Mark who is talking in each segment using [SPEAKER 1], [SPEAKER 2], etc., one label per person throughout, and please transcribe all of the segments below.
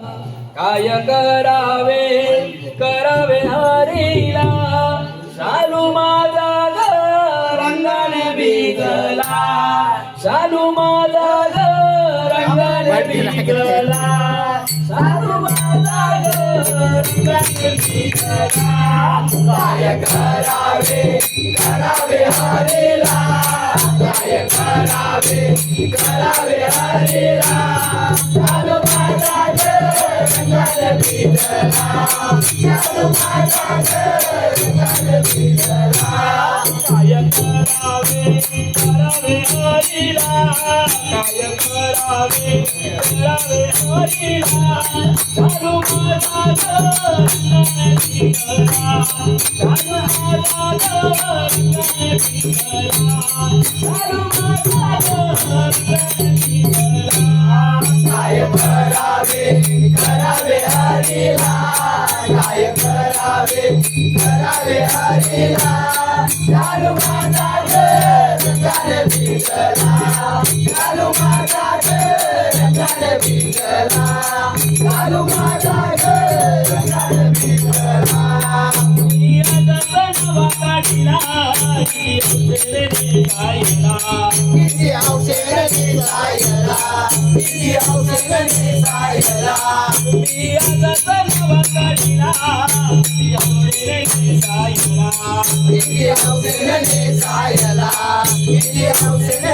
[SPEAKER 1] काय करावे? करावे हरीला शालू माझा ग रंगाने भिजला. शालू माझा ग रंगाने भिजला. शालू माझा ग काय करावे करावे हरीला काय करावे करावे हरीला शालू माझा ग रंगाने भिजला माझा ग रंगाने काय करावे करावे हरीला काय करावे करावे हरीला शालू माझा काय करावे करावे हरीला काय करावे करावे हरीला चालू माझा चालू माझा ग रंगाने भिजला चालू माझा
[SPEAKER 2] किती औषध दिसायला
[SPEAKER 1] मी आता सणवा काढला की उतरले जायला
[SPEAKER 2] किती औषध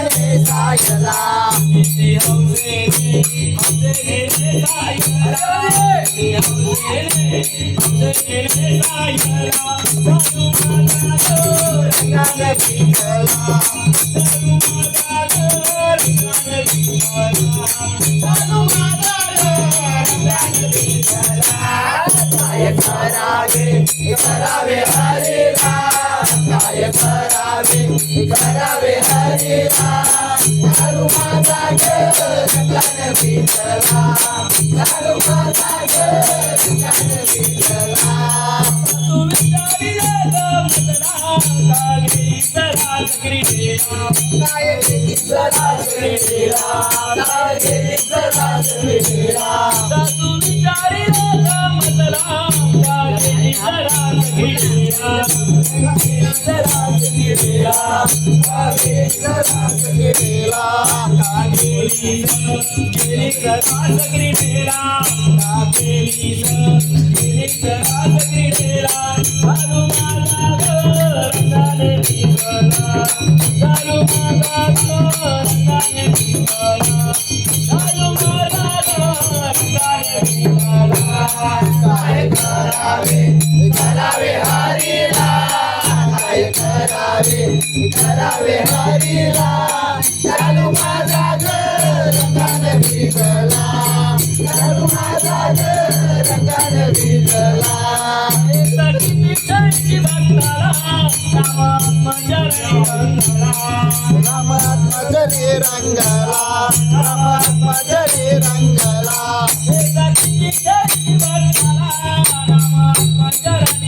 [SPEAKER 2] रंगाने करावे करावे हरीला काय करावे करावे हरीला चालू माझा ग रंगाने भिजला माझा ग रंगाने काय दिसला श्रीला काय दिसला श्रीला
[SPEAKER 1] जरा क्रीडा
[SPEAKER 2] काय दिसला श्रीला
[SPEAKER 1] काली गेली जरा क्रीडा काली गेली जरा चालू माझा रंगाने भिजला चालू माझा रंगाने भिजला चालू माझा रंगाने भिजला
[SPEAKER 2] काय करावे करावे हरीला काय करावे करावे हरीला. चालू माझा ग भिजला. चालू माझा ग भिजला.
[SPEAKER 1] सखी जरी बंधाला रामा मंजरी
[SPEAKER 2] रंगला. रामात्मजरी
[SPEAKER 1] जरी रंगला.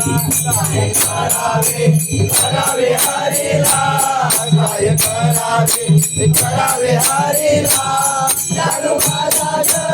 [SPEAKER 2] करावे करावे हरीला काय करावे करावे हरीला चालू माझा ग